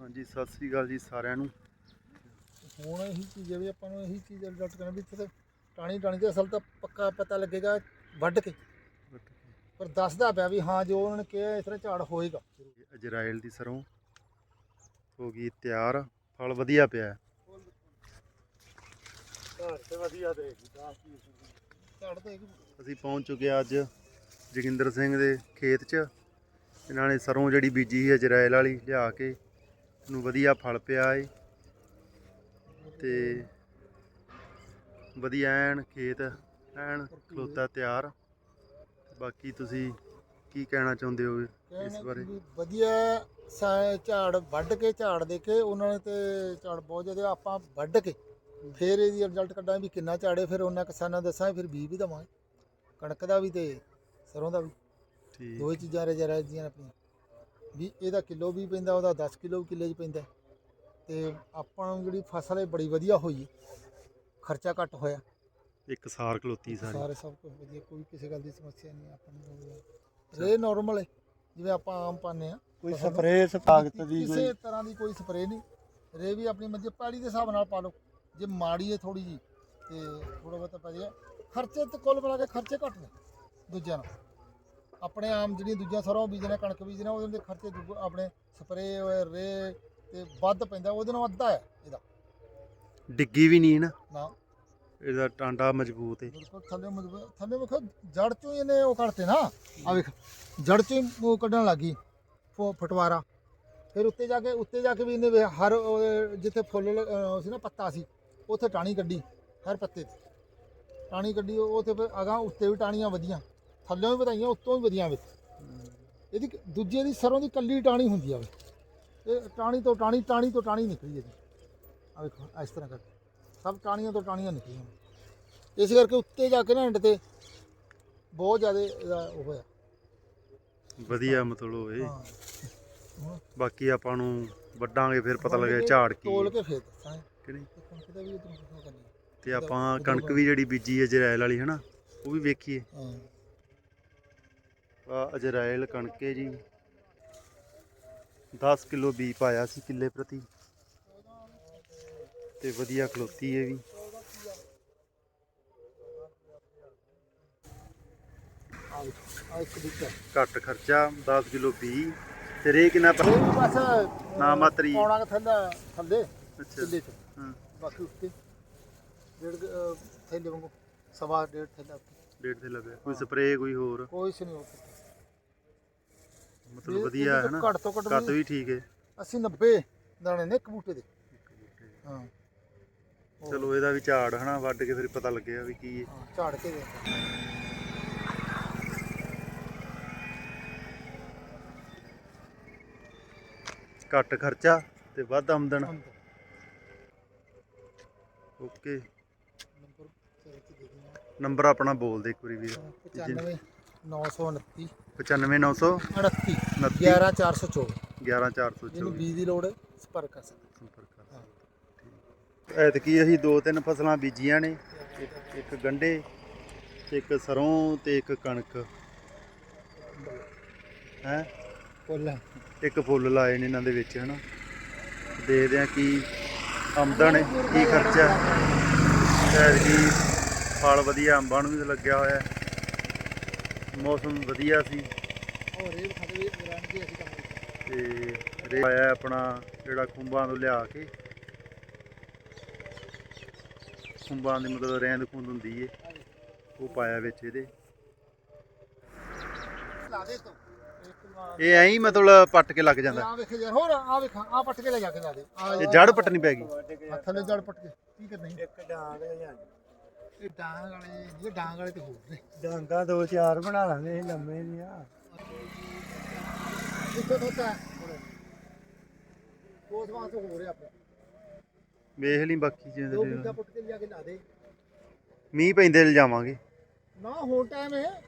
ਹਾਂਜੀ ਸਤਿ ਸ੍ਰੀ ਅਕਾਲ ਜੀ ਸਾਰਿਆਂ ਨੂੰ। ਹੁਣ ਇਹੀ ਚੀਜ਼ ਹੈ ਵੀ ਆਪਾਂ ਨੂੰ ਇਹੀ ਚੀਜ਼ ਰਿਜ਼ਲਟ ਕਰਨਾ ਵੀ ਇੱਥੇ ਟਾਣੀ ਟਾਣੀ ਤੇ ਅਸਲ ਤਾਂ ਪੱਕਾ ਪਤਾ ਲੱਗੇਗਾ ਵੱਢ ਕੇ। ਪਰ ਦੱਸਦਾ ਪਿਆ ਵੀ ਹਾਂ ਜੋ ਉਹਨਾਂ ਨੇ ਕਿਹਾ ਇਸ ਤਰ੍ਹਾਂ ਝਾੜ ਹੋਏਗਾ। ਇਜ਼ਰਾਈਲ ਦੀ ਸਰੋਂ ਹੋ ਗਈ ਤਿਆਰ ਫਲ ਵਧੀਆ ਪਿਆ। ਤੇ ਵਧੀਆ ਝਾੜ ਤੇ ਅਸੀਂ ਪਹੁੰਚ ਚੁੱਕੇ ਅੱਜ ਜੋਗਿੰਦਰ ਸਿੰਘ ਦੇ ਖੇਤ 'ਚ। ਇਹਨਾਂ ਨੇ ਸਰੋਂ ਜਿਹੜੀ ਬੀਜੀ ਸੀ ਇਜ਼ਰਾਈਲ ਵਾਲੀ ਲਿਆ ਕੇ ਨੂੰ ਵਧੀਆ ਫਲ ਪਿਆ ਏ। ਤੇ ਵਧੀਆ ਐਨ ਖੇਤ ਐਨ ਖਲੋਤਾ ਤਿਆਰ। ਬਾਕੀ ਤੁਸੀਂ ਕੀ ਕਹਿਣਾ ਚਾਹੁੰਦੇ ਹੋ ਇਸ ਬਾਰੇ? ਵਧੀਆ ਝਾੜ ਵੱਢ ਕੇ ਝਾੜ ਦੇ ਕੇ ਉਹਨਾਂ ਨੇ ਤੇ ਝਾੜ ਬਹੁਤ ਜ਼ਿਆਦਾ ਆਪਾਂ ਵੱਢ ਕੇ ਫਿਰ ਇਹਦੀ ਰਿਜ਼ਲਟ ਕੱਢਾਂਗੇ ਵੀ ਕਿੰਨਾ ਝਾੜੇ ਫਿਰ ਉਹਨਾਂ ਕਿਸਾਨਾਂ ਨੂੰ ਦੱਸਾਂਗੇ ਫਿਰ ਬੀਜ ਵੀ ਦਵਾਂਗੇ। ਕਣਕ ਦਾ ਵੀ ਤੇ ਸਰੋਂ ਦਾ ਵੀ। ਠੀਕ। ਦੋ ਚੀਜ਼ਾਂ ਰਜਾ ਦੀਆਂ ਆਪਣੀਆਂ। ਵੀ ਇਹਦਾ ਕਿਲੋ ਵੀ ਪੈਂਦਾ ਉਹਦਾ 10 ਕਿਲੋ ਕਿੱਲੇ 'ਚ ਪੈਂਦਾ। ਤੇ ਆਪਾਂ ਨੂੰ ਜਿਹੜੀ ਫਸਲ ਹੈ ਬੜੀ ਵਧੀਆ ਹੋਈ ਖਰਚਾ ਘੱਟ ਹੋਇਆ। ਇੱਕ ਸਾਰ ਖਲੋਤੀ ਸਾਰੀ। ਸਾਰੇ ਸਭ ਕੁਝ ਵਧੀਆ ਕੋਈ ਕਿਸੇ ਗੱਲ ਦੀ ਸਮੱਸਿਆ ਨਹੀਂ ਆਪਾਂ ਨੂੰ ਰੇ ਨਾਰਮਲ ਹੈ ਜਿਵੇਂ ਆਪਾਂ ਆਮ ਪਾਉਂਦੇ ਆ ਕੋਈ। ਸਪਰੇਅ ਸਪਾਗਤ ਦੀ ਕਿਸੇ ਤਰ੍ਹਾਂ ਦੀ ਕੋਈ ਸਪਰੇਅ ਨਹੀਂ। ਰੇ ਵੀ ਆਪਣੀ ਮੰਜੇ ਪਾੜੀ ਦੇ ਹਿਸਾਬ ਨਾਲ ਪਾ ਲਓ। ਜੇ ਮਾੜੀ ਹੈ ਥੋੜੀ ਜੀ ਤੇ ਥੋੜਾ ਬਹੁਤਾ ਪੈ ਜਾਏ। ਖਰਚੇ ਤੇ ਕੁੱਲ ਮਿਲਾ ਕੇ ਖਰਚੇ ਘੱਟ ਨੇ ਦੂਜਿਆਂ ਨਾਲ। ਆਪਣੇ ਆਮ ਜਿਹੜੀਆਂ ਦੂਜੀਆਂ ਸਰੋਂ ਬੀਜਣੇ ਕਣਕ ਬੀਜਣੇ ਉਹਦੇ ਦੇ ਖਰਚੇ ਦੁੱਗ- ਆਪਣੇ ਸਪਰੇਅ ਰੇ ਤੇ ਵੱਧ ਪੈਂਦਾ ਉਹਦੇ ਨਾਲ ਅੱਧਾ ਹੈ ਇਹਦਾ। ਡਿੱਗੀ ਵੀ ਨਹੀਂ ਨਾ। ਨਾ। ਇਹਦਾ ਟਾਂਡਾ ਮਜ਼ਬੂਤ ਹੈ ਬਿਲਕੁਲ ਥੱਲੇ ਮਜ਼ਬੂਤ ਥੱਲੇ ਵੇਖੋ ਜੜ ਚੋਂ ਹੀ ਇਹਨੇ ਉਹ ਕੱਢਤੇ ਨਾ। ਆ ਵੇਖ ਜੜ ਚੋਂ ਹੀ ਉਹ ਕੱਢਣ ਲੱਗੀ ਫਟਵਾਰਾ। ਫਿਰ ਉੱਤੇ ਜਾ ਕੇ ਉੱਤੇ ਜਾ ਕੇ ਵੀ ਇਹਨੇ ਵੇ- ਹਰ ਉਹ ਜਿੱਥੇ ਫੁੱਲ ਲ- ਅਹ ਸੀ ਨਾ ਪੱਤਾ ਸੀ ਉੱਥੇ ਟਾਣੀ ਕੱਢੀ ਹਰ ਪੱਤੇ ਤੇ। ਟਾਣੀ ਕੱਢੀ ਉਹ ਉੱਥੇ ਫਿਰ ਅਗਾਂ ਉੱਤੇ ਵੀ ਟਾਣੀਆਂ ਵਧੀਆਂ। ਥੱਲੇੋਂ ਵੀ ਵਧਾਈਆਂ ਉੱਤੋਂ ਵੀ ਵਧੀਆਂ ਵੇ ਇਹਦੀ ਦੂਜੇ ਦੀ ਸਰੋਂ ਦੀ ਕੱਲੀ ਟਾਣੀ ਹੁੰਦੀ ਆ ਵੇ। ਇਹ ਟਾਣੀ ਤੋਂ ਟਾਣੀ ਟਾਣੀ ਤੋਂ ਟਾਣੀ ਨਿਕਲੀ ਇਹਦੀ। ਆ ਵੇਖੋ ਇਸ ਤਰ੍ਹਾਂ ਕਰਕੇ। ਸਭ ਟਾਣੀਆਂ ਤੋਂ ਟਾਣੀਆਂ ਨਿਕਲੀਆਂ ਇਸ ਕਰਕੇ ਉੱਤੇ ਜਾ ਕੇ ਨਾ ਐਂਡ ਤੇ ਬਹੁਤ ਜ਼ਿਆਦਾ ਇਹਦਾ ਉਹ ਹੋਇਆ। ਵਧੀਆ ਮਤਲਬ ਇਹ। ਹਾਂ। ਬਾਕੀ ਆਪਾਂ ਨੂੰ ਵੱਡਾਂਗੇ ਫਿਰ ਪਤਾ ਇਹ ਝਾੜ ਕੀ। ਤੋਲ ਕੇ ਫੇਰ ਦੱਸਾਂਗੇ। ਕਿ ਨਹੀਂ? ਤੇ ਕਣਕ ਦਾ ਵੀ ਉਦੋਂ ਕਿੰਨਾ ਕਰਨੀ। ਤੇ ਆਪਾਂ ਕਣਕ ਵੀ ਜਿਹੜੀ ਬੀਜੀ ਹੈ ਇਜ਼ਰਾਈਲ ਵਾਲੀ ਹਨਾ? ਉਹ ਵੀ ਵੇਖੀਏ। ਹਾਂ। ਆ ਇਜ਼ਰਾਈਲ ਕਣਕ ਜੀ। 10 ਕਿਲੋ ਬੀ ਪਾਇਆ ਸੀ ਕਿੱਲੇ ਪ੍ਰਤੀ। ਤੇ ਵਧੀਆ ਖਲੋਤੀ ਹੈ ਵੀ। ਘੱਟ ਖਰਚਾ 10 ਕਿਲੋ ਬੀ ਤੇ ਰੇ ਕਿੰਨਾ ਪਾ- ਬਸ ਨਾ ਮਾਤਰੀ। ਪੌਣਾ ਥੱਲੇ ਥੱਲੇ ਅੱਛਾ। ਥੱਲੇ ਚ। ਹਾਂ। ਬਾਕੀ ਉੱਤੇ। ਡੇਢ ਥੈਲੇ ਵਾਂਗੂ ਸਵਾ ਡੇਢ ਥੈਲਾ ਉੱਤੇ। ਡੇਢ ਲੱਗਾ ਕੋਈ ਸਪਰੇਅ ਕੋਈ ਹੋਰ? ਕੋਈ ਨਹੀਂ ਮਤਲਬ ਵਧੀਆ ਹੈ ਨਾ ਘੱਟ ਤੋਂ ਘੱਟ ਕੱਦ ਵੀ ਠੀਕ ਹੈ। 80 90 ਦਾਣੇ ਨੇ ਇੱਕ ਬੂਟੇ ਦੇ। ਹਾਂ। ਚਲੋ ਇਹਦਾ ਵੀ ਝਾੜ ਹਨਾ ਵੱਢ ਕੇ ਫਿਰ ਪਤਾ ਲੱਗੇਗਾ ਵੀ ਕੀ ਹੈ। ਝਾੜ ਕੇ ਦੇ ਘੱਟ ਖਰਚਾ ਤੇ ਵੱਧ ਆਮਦਨ। ਓਕੇ। ਨੰਬਰ ਆਪਣਾ ਬੋਲ ਦੇ ਇੱਕ ਵਾਰੀ ਵੀਰ। 95 929 95900 38 29 11424 11424 ਜਿਹਨੂੰ ਬੀਜ ਦੀ ਲੋੜ ਸੰਪਰਕ ਕਰ ਸਕਦਾ। ਸੰਪਰਕ ਕਰ ਹਾਂ। ਐਤਕੀ ਅਸੀਂ ਦੋ ਤਿੰਨ ਫਸਲਾਂ ਬੀਜੀਆਂ ਨੇ ਇੱਕ- ਗੰਢੇ ਇੱਕ ਸਰੋਂ ਤੇ ਇੱਕ ਕਣਕ। ਹੈ? ਫੁੱਲ। ਇੱਕ ਫੁੱਲ ਲਾਏ ਨੇ ਇਹਨਾਂ ਦੇ ਵਿੱਚ ਹਨਾ। ਦੇਖਦੇ ਆ ਕੀ ਆਮਦਨ ਕੀ ਖਰਚਾ ਸ਼ਾਇਦ ਕੀ ਫਲ ਵਧੀਆ ਅੰਬਾਂ ਨੂੰ ਵੀ ਲੱਗਿਆ ਹੋਇਆ ਹੈ। ਮੌਸਮ ਵਧੀਆ ਸੀ। ਹੋਰ ਇਹ ਖਾਦੇ ਵੀ ਰਨ ਦੀ ਅਸੀਂ ਕੰਮ ਕੀਤਾ। ਤੇ ਰੇ ਆਇਆ ਆਪਣਾ ਜਿਹੜਾ ਖੁੰਬਾਂ ਤੋਂ ਲਿਆ ਕੇ। ਖੁੰਬਾਂ ਦੀ ਮਤਲਬ ਰਹਿੰਦ ਖੁੰਦ ਹੁੰਦੀ ਏ। ਉਹ ਪਾਇਆ ਵਿੱਚ ਇਹਦੇ। ਲਾ ਦੇ ਤੋ। ਇੱਕ ਲਾ ਇਹ ਐਂ ਹੀ ਮਤਲਬ ਪੱਟ ਕੇ ਲੱਗ ਜਾਂਦਾ। ਆ ਵੇਖ ਯਾਰ ਹੋਰ ਆ ਵੇਖ ਆ ਪੱਟ ਕੇ ਲੈ ਜਾ ਕੇ ਲਾ ਦੇ। ਇਹ ਜੜ ਪੱਟਣੀ ਪੈ ਗਈ। ਥੱਲੇ ਜੜ ਪੱਟ ਕੇ ਕੀ ਕਰਨਾ? ਇੱਕ ਡਾਂਗ ਜਾਂ। ਇਹ ਡਾਂਗ ਵਾਲੇ ਇਹ ਡਾਂਗ ਵਾਲੇ ਤੇ ਹੋਰ ਨੇ। ਡਾਂਗਾ ਦੋ ਚਾਰ ਬਣਾ ਲਾਂਗੇ ਇਹ ਲੰਮੇ ਨਹੀਂ ਆ ਕਿੱਥੇ ਹੁੰਦਾ ਉਸ ਵਾਸਤੇ ਹੋ ਰਿਹਾ ਆਪਣਾ। ਵੇਖ ਲਈ ਬਾਕੀ ਦੋ ਜਿਵੇਂ ਮਿੰਟਾਂ ਪੁੱਟ ਕੇ ਲਿਆ ਕੇ ਲਾ ਦੇ। ਮੀਂਹ ਪੈਂਦੇ ਲਿਜਾਵਾਂਗੇ ਨਾ ਹੁਣ ਟਾਈਮ ਹੈ